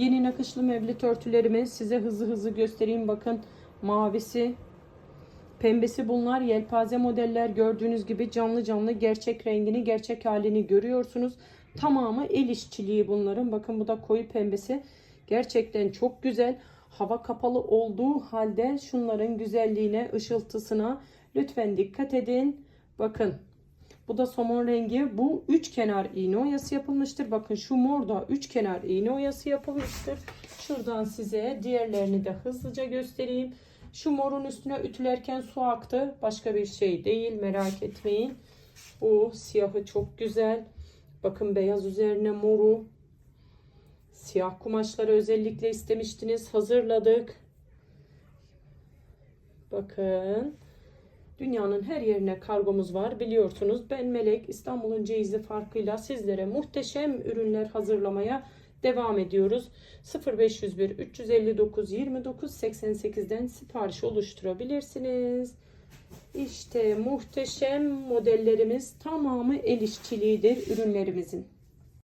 Yeni nakışlı mevlit örtülerimi size hızlı hızlı göstereyim. Bakın mavisi, pembesi bunlar. Yelpaze modeller gördüğünüz gibi canlı canlı gerçek rengini, gerçek halini görüyorsunuz. Tamamı el işçiliği bunların. Bakın bu da koyu pembesi. Gerçekten çok güzel. Hava kapalı olduğu halde şunların güzelliğine, ışıltısına lütfen dikkat edin. Bakın bu da somon rengi. Bu üç kenar iğne oyası yapılmıştır. Bakın şu mor da üç kenar iğne oyası yapılmıştır. Şuradan size diğerlerini de hızlıca göstereyim. Şu morun üstüne ütülerken su aktı. Başka bir şey değil merak etmeyin. Bu siyahı çok güzel. Bakın beyaz üzerine moru. Siyah kumaşları özellikle istemiştiniz. Hazırladık. Bakın. Dünyanın her yerine kargomuz var biliyorsunuz. Ben Melek İstanbul'un ceyizi farkıyla sizlere muhteşem ürünler hazırlamaya devam ediyoruz. 0501 359 29 88'den sipariş oluşturabilirsiniz. İşte muhteşem modellerimiz tamamı el işçiliğidir ürünlerimizin.